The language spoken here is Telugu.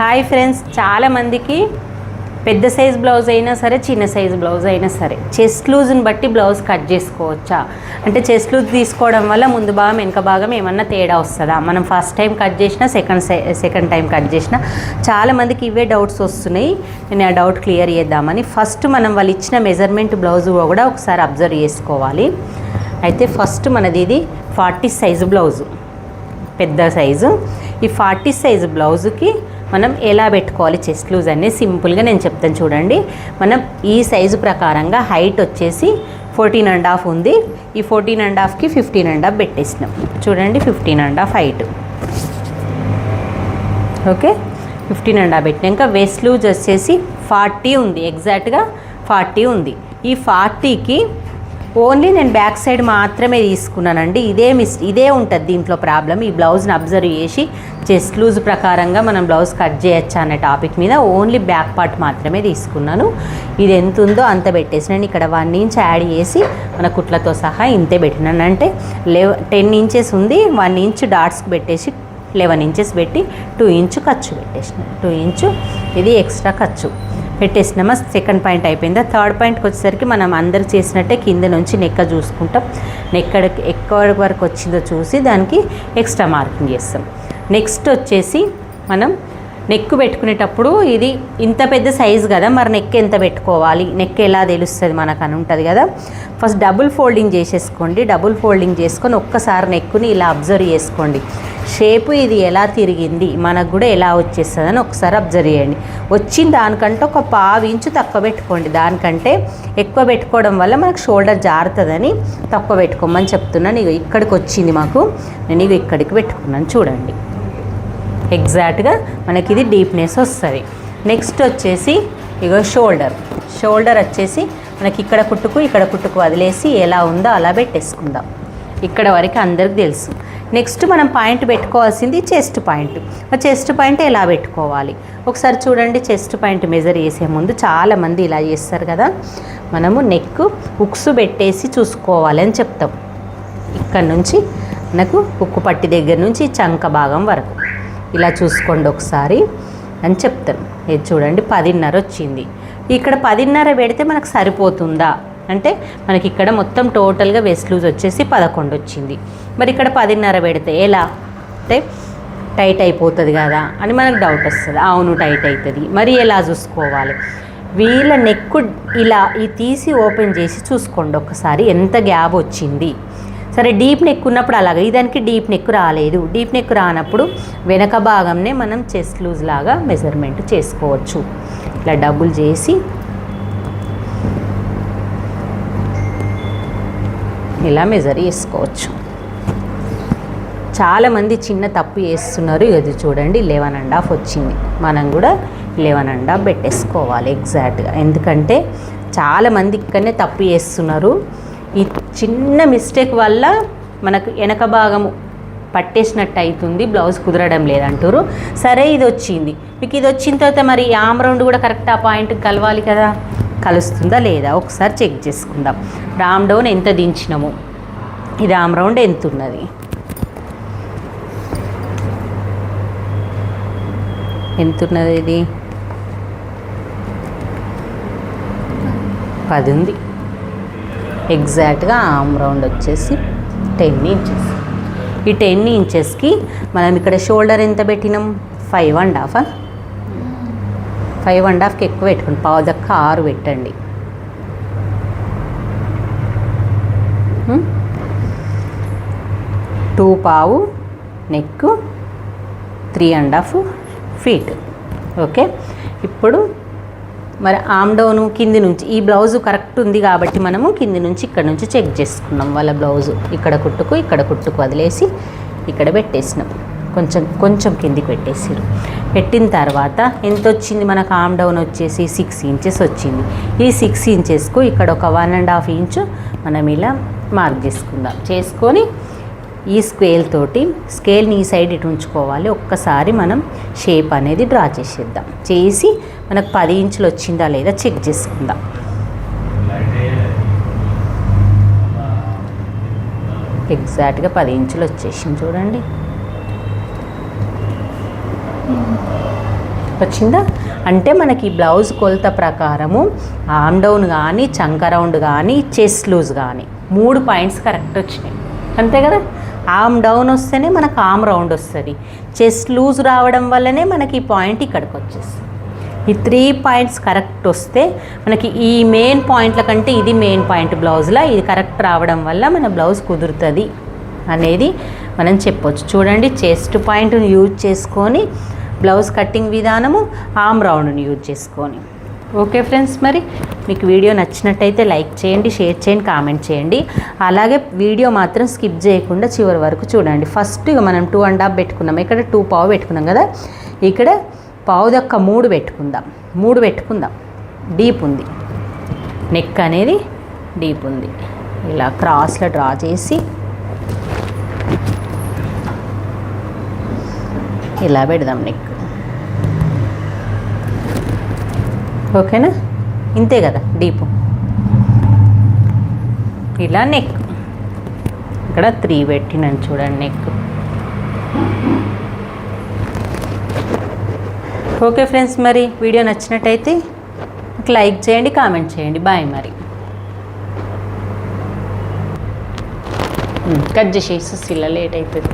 హాయ్ ఫ్రెండ్స్ చాలామందికి పెద్ద సైజ్ బ్లౌజ్ అయినా సరే చిన్న సైజ్ బ్లౌజ్ అయినా సరే చెస్ట్ లూజ్ని బట్టి బ్లౌజ్ కట్ చేసుకోవచ్చా? అంటే చెస్ట్ లూజ్ తీసుకోవడం వల్ల ముందు భాగం వెనక భాగం ఏమన్నా తేడా వస్తుందా? మనం ఫస్ట్ టైం కట్ చేసినా సెకండ్ సెకండ్ టైం కట్ చేసినా చాలామందికి ఇవే డౌట్స్ వస్తున్నాయి. నేను ఆ డౌట్ క్లియర్ చేద్దామని. ఫస్ట్ మనం వాళ్ళు ఇచ్చిన మెజర్మెంట్ బ్లౌజ్ కూడా ఒకసారి అబ్జర్వ్ చేసుకోవాలి. అయితే ఫస్ట్ మనది ఇది ఫార్టీ సైజు బ్లౌజు పెద్ద సైజు ఈ ఫార్టీ సైజు బ్లౌజుకి మనం ఎలా పెట్టుకోవాలి చెస్ట్ లూజ్ అనేది సింపుల్గా నేను చెప్తాను చూడండి. మనం ఈ సైజు ప్రకారంగా హైట్ వచ్చేసి ఫోర్టీన్ అండ్ హాఫ్ ఉంది. ఈ ఫోర్టీన్ అండ్ హాఫ్కి ఫిఫ్టీన్ అండ్ హాఫ్ పెట్టేసినాం. చూడండి fifteen and half height okay fifteen and half పెట్టినాక వెస్ట్ లూజ్ వచ్చేసి ఫార్టీ ఉంది. ఎగ్జాక్ట్గా ఫార్టీ ఉంది. ఈ ఫార్టీకి ఓన్లీ నేను బ్యాక్ సైడ్ మాత్రమే తీసుకున్నానండి. ఇదే మిస్ ఇదే ఉంటుంది దీంట్లో ప్రాబ్లం ఈ బ్లౌజ్ని అబ్జర్వ్ చేసి చెస్ట్ లూజ్ ప్రకారంగా మనం బ్లౌజ్ కట్ చేయొచ్చు అనే టాపిక్ మీద ఓన్లీ బ్యాక్ పార్ట్ మాత్రమే తీసుకున్నాను. ఇది ఎంత ఉందో అంత పెట్టేసినాను ఇక్కడ వన్ ఇంచ్ యాడ్ చేసి మన కుట్లతో సహా ఇంతే పెట్టినాను. అంటే లెవ టెన్ ఇంచెస్ ఉంది. వన్ ఇంచ్ డాట్స్కి పెట్టేసి లెవెన్ ఇంచెస్ పెట్టి టూ ఇంచు ఖర్చు పెట్టేసిన. టూ ఇంచు ఇది ఎక్స్ట్రా ఖర్చు పెట్టేసినామా. సెకండ్ పాయింట్ అయిపోయిందా. థర్డ్ పాయింట్కి వచ్చేసరికి మనం అందరు చేసినట్టే కింద నుంచి నెక్క చూసుకుంటాం. నెక్కడ ఎక్కడి వరకు వచ్చిందో చూసి దానికి ఎక్స్ట్రా మార్కింగ్ చేస్తాం. నెక్స్ట్ వచ్చేసి మనం నెక్ పెట్టుకునేటప్పుడు ఇది ఇంత పెద్ద సైజు కదా మరి నెక్ ఎంత పెట్టుకోవాలి నెక్ ఎలా తెలుస్తుంది మనకు అని ఉంటుంది కదా. ఫస్ట్ డబుల్ ఫోల్డింగ్ చేసేసుకోండి. డబుల్ ఫోల్డింగ్ చేసుకొని ఒక్కసారి నెక్కుని ఇలా అబ్జర్వ్ చేసుకోండి. షేపు ఇది ఎలా తిరిగింది? మనకు కూడా ఎలా వచ్చేస్తుంది అని ఒకసారి అబ్జర్వ్ చేయండి. వచ్చిన దానికంటే ఒక పావు ఇంచు తక్కువ పెట్టుకోండి. దానికంటే ఎక్కువ పెట్టుకోవడం వల్ల మనకు షోల్డర్ జారుతుందని తక్కువ పెట్టుకోమని చెప్తున్నాను. ఇక ఇక్కడికి వచ్చింది మాకు. నేను ఇక ఇక్కడికి పెట్టుకున్నాను. చూడండి. ఎగ్జాక్ట్గా మనకి ఇది డీప్నెస్ వస్తుంది. నెక్స్ట్ వచ్చేసి ఇగో షోల్డర్ షోల్డర్ వచ్చేసి మనకి ఇక్కడ కుట్టుకు ఇక్కడ కుట్టుకు వదిలేసి ఎలా ఉందో అలా పెట్టేసుకుందాం. ఇక్కడ వరకు అందరికి తెలుసు. నెక్స్ట్ మనం పాయింట్ పెట్టుకోవాల్సింది చెస్ట్ పాయింట్ చెస్ట్ పాయింట్ ఎలా పెట్టుకోవాలి? ఒకసారి చూడండి చెస్ట్ పాయింట్ మెజర్ చేసే ముందు చాలామంది ఇలా చేస్తారు కదా. మనము నెక్ ఉక్స్ పెట్టేసి చూసుకోవాలి అని చెప్తాం. ఇక్కడ నుంచి మనకు ఉక్కు పట్టి దగ్గర నుంచి చంక భాగం వరకు. ఇలా చూసుకోండి ఒకసారి అని చెప్తాను ఇది చూడండి పదిన్నర వచ్చింది. ఇక్కడ పదిన్నర పెడితే మనకు సరిపోతుందా? అంటే మనకి ఇక్కడ మొత్తం టోటల్గా వెస్ట్ లూజ్ వచ్చేసి పదకొండు వచ్చింది. మరి ఇక్కడ పదిన్నర పెడితే ఎలా? అంటే టైట్ అయిపోతుంది కదా అని మనకు డౌట్ వస్తుంది. అవును టైట్ అవుతుంది మరి ఎలా చూసుకోవాలి? వీళ్ళ నెక్కు ఇలా ఈ తీసి ఓపెన్ చేసి చూసుకోండి ఒకసారి ఎంత గ్యాప్ వచ్చింది. సరే డీప్ నెక్ ఉన్నప్పుడు అలాగే. దానికి డీప్ నెక్ రాలేదు. డీప్ నెక్ రానప్పుడు వెనక భాగంనే మనం చెస్ట్ లూజ్ లాగా మెజర్మెంట్ చేసుకోవచ్చు. ఇట్లా డబుల్ చేసి ఇలా మెజర్ చేసుకోవచ్చు చాలామంది చిన్న తప్పు చేస్తున్నారు. ఇది చూడండి లెవెన్ అండ్ హాఫ్ వచ్చింది. మనం కూడా లెవెన్ అండ్ హాఫ్ పెట్టేసుకోవాలి ఎగ్జాక్ట్గా. ఎందుకంటే చాలామంది ఇక్కడనే తప్పు చేస్తున్నారు. ఈ చిన్న మిస్టేక్ వల్ల మనకు వెనక భాగము పట్టేసినట్టు అవుతుంది. బ్లౌజ్ కుదరడం లేదంటారు. సరే ఇది వచ్చింది. మీకు ఇది వచ్చిన తర్వాత మరి ఆమ్ రౌండ్ కూడా కరెక్ట్ ఆ పాయింట్ కలవాలి కదా. కలుస్తుందా లేదా? ఒకసారి చెక్ చేసుకుందాం. రామ్ డౌన్ ఎంత దించినాము? ఇది ఆమ్ రౌండ్ ఎంత ఉన్నది ఎంత ఉన్నది ఇది? పది ఉంది ఎగ్జాక్ట్గా ఆమ్ రౌండ్ వచ్చేసి టెన్ ఇంచెస్. ఈ టెన్ ఇంచెస్కి మనం ఇక్కడ షోల్డర్ ఎంత పెట్టినాం? Five and half five and హాఫ్కి ఎక్కువ పెట్టుకోండి. పావు దక్క ఆరు పెట్టండి. టూ పావు neck three and half feet okay ఇప్పుడు మరి ఆమ్ డౌను కింది నుంచి ఈ బ్లౌజు కరెక్ట్ ఉంది కాబట్టి మనము కింది నుంచి ఇక్కడ నుంచి చెక్ చేసుకున్నాం. వాళ్ళ బ్లౌజు ఇక్కడ కుట్టుకు ఇక్కడ కుట్టుకు వదిలేసి ఇక్కడ పెట్టేసినాం. కొంచెం కొంచెం కిందికి పెట్టేసారు పెట్టిన తర్వాత ఎంత వచ్చింది మనకు ఆమ్ డౌన్ వచ్చేసి సిక్స్ ఇంచెస్ వచ్చింది. ఈ సిక్స్ ఇంచెస్కు ఇక్కడ ఒక వన్ అండ్ హాఫ్ ఇంచు మనం ఇలా మార్క్ చేసుకుందాం. చేసుకొని ఈ స్కేల్ తోటి స్కేల్ని ఈ సైడ్ ఇటు ఉంచుకోవాలి. ఒక్కసారి మనం షేప్ అనేది డ్రా చేసేద్దాం. చేసి మనకు పది ఇంచులు వచ్చిందా లేదా చెక్ చేసుకుందాం. ఎగ్జాక్ట్గా పది ఇంచులు వచ్చేసింది చూడండి. వచ్చిందా అంటే మనకి ఈ బ్లౌజ్ కొలత ప్రకారము ఆమ్ డౌన్ కానీ చంక రౌండ్ కానీ చెస్ట్ లూజ్ కానీ మూడు పాయింట్స్ కరెక్ట్ వచ్చినాయి. అంతే కదా? ఆమ్ డౌన్ వస్తేనే మనకు ఆమ్ రౌండ్ వస్తుంది. చెస్ట్ లూజ్ రావడం వల్లనే మనకి ఈ పాయింట్ ఇక్కడికి వచ్చేస్తుంది. ఈ త్రీ పాయింట్స్ కరెక్ట్ వస్తే మనకి ఈ మెయిన్ పాయింట్ల కంటే ఇది మెయిన్ పాయింట్ బ్లౌజ్లో ఇది కరెక్ట్ రావడం వల్ల మన బ్లౌజ్ కుదురుతుంది అనేది మనం చెప్పొచ్చు. చూడండి చెస్ట్ పాయింట్ని యూజ్ చేసుకొని బ్లౌజ్ కటింగ్ విధానము ఆమ్ రౌండ్ని యూజ్ చేసుకొని. ఓకే ఫ్రెండ్స్ మరి మీకు వీడియో నచ్చినట్టయితే లైక్ చేయండి షేర్ చేయండి కామెంట్ చేయండి. అలాగే వీడియో మాత్రం స్కిప్ చేయకుండా చివరి వరకు చూడండి. ఫస్ట్ ఇక మనం టూ అండ్ హాఫ్ పెట్టుకున్నాం. ఇక్కడ టూ పావు పెట్టుకున్నాం కదా? ఇక్కడ పావు దక్క మూడు పెట్టుకుందాం. మూడు పెట్టుకుందాం. డీప్ ఉంది. నెక్ అనేది డీప్ ఉంది. ఇలా క్రాస్లో డ్రా చేసి ఇలా పెడదాం నెక్. ఓకేనా? ఇంతే కదా డీపు. ఇలా నెక్. ఇక్కడ త్రీ పెట్టినాను చూడండి నెక్. ఓకే ఫ్రెండ్స్ మరి వీడియో నచ్చినట్టయితే లైక్ చేయండి కామెంట్ చేయండి. బాయ్ మరి. కట్ చేసేసి ఇలా లేట్ అవుతుంది